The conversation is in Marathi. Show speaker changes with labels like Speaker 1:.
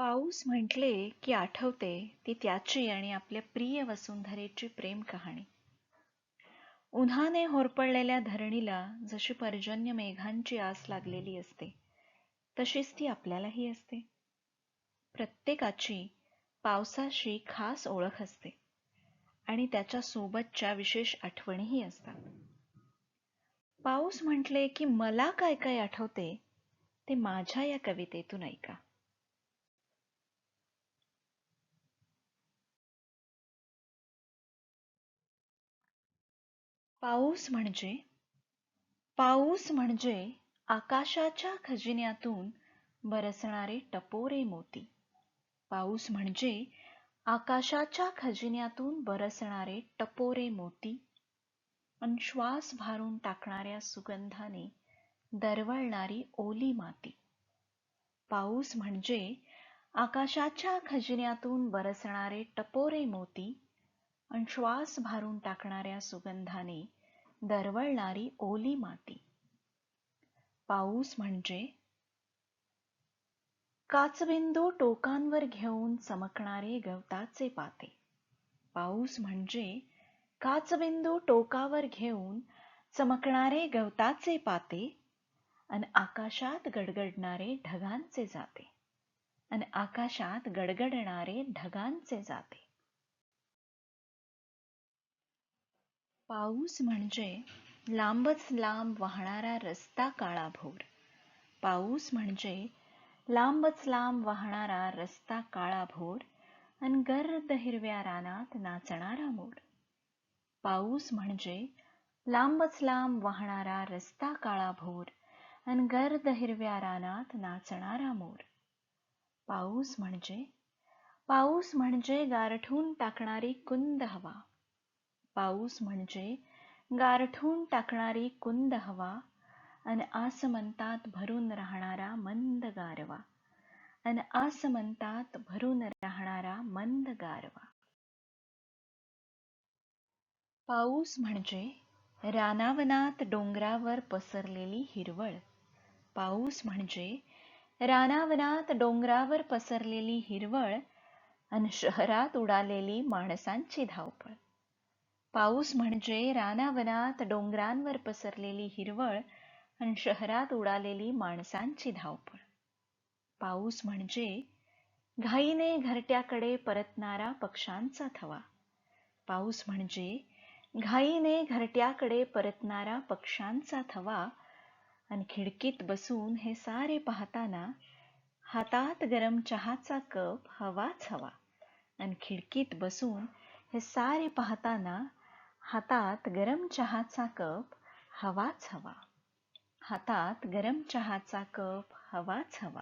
Speaker 1: पाऊस म्हटले की आठवते ती त्याची आणि आपल्या प्रिय वसुंधरेची प्रेम कहाणी. उन्हाने होरपळलेल्या धरणीला जशी पर्जन्य मेघांची आस लागलेली असते तशीच ती आपल्यालाही असते. प्रत्येकाची पावसाशी खास ओळख असते आणि त्याच्या सोबतच्या विशेष आठवणीही असतात. पाऊस म्हटले की मला काय काय आठवते ते माझ्या या कवितेतून ऐका. पाऊस म्हणजे पाऊस म्हणजे आकाशाच्या खजिन्यातून बरसणारे टपोरे मोती. पाऊस म्हणजे आकाशाच्या खजिन्यातून बरसणारे टपोरे मोती. अन श्वास भारून टाकणाऱ्या सुगंधाने दरवळणारी ओली माती. पाऊस म्हणजे आकाशाच्या खजिन्यातून बरसणारे टपोरे मोती अन श्वास भारून टाकणाऱ्या सुगंधाने दरवळणारी ओली माती. पाऊस म्हणजे काचबिंदू टोकांवर घेऊन चमकणारे गवताचे पाते. पाऊस म्हणजे काचबिंदू टोकावर घेऊन चमकणारे गवताचे पाते अन आकाशात गडगडणारे ढगांचे जाते. अन आकाशात गडगडणारे ढगांचे जाते. पाऊस म्हणजे लांबच लांब वाहणारा रस्ता काळाभोर. पाऊस म्हणजे लांबच लांब वाहणारा रस्ता काळाभोर अन गर्द हिरव्या रानात नाचणारा मोर. पाऊस म्हणजे लांबच लांब वाहणारा रस्ता काळाभोर अन गर्द हिरव्या रानात नाचणारा मोर. पाऊस म्हणजे पाऊस म्हणजे गारठून टाकणारी कुंद हवा. पाऊस म्हणजे गारठून टाकणारी कुंद हवा अन आसमंतात भरून राहणारा मंद गारवा. अन आसमंतात भरून राहणारा मंद गारवा. पाऊस म्हणजे रानावनात डोंगरावर पसरलेली हिरवळ. पाऊस म्हणजे रानावनात डोंगरावर पसरलेली हिरवळ अन शहरात उडालेली माणसांची धावपळ. पाऊस म्हणजे रानावनात डोंगरांवर पसरलेली हिरवळ आणि शहरात उडालेली माणसांची धावपळ. पाऊस म्हणजे घाईने घरट्याकडे परतणारा पक्ष्यांचा थवा. पाऊस म्हणजे घाईने घरट्याकडे परतणारा पक्ष्यांचा थवा अन खिडकीत बसून हे सारे पाहताना हातात गरम चहाचा कप हवाच हवा अन खिडकीत बसून हे सारे पाहताना हातात गरम चहाचा कप हवाच हवा. हातात गरम चहाचा कप हवाच हवा.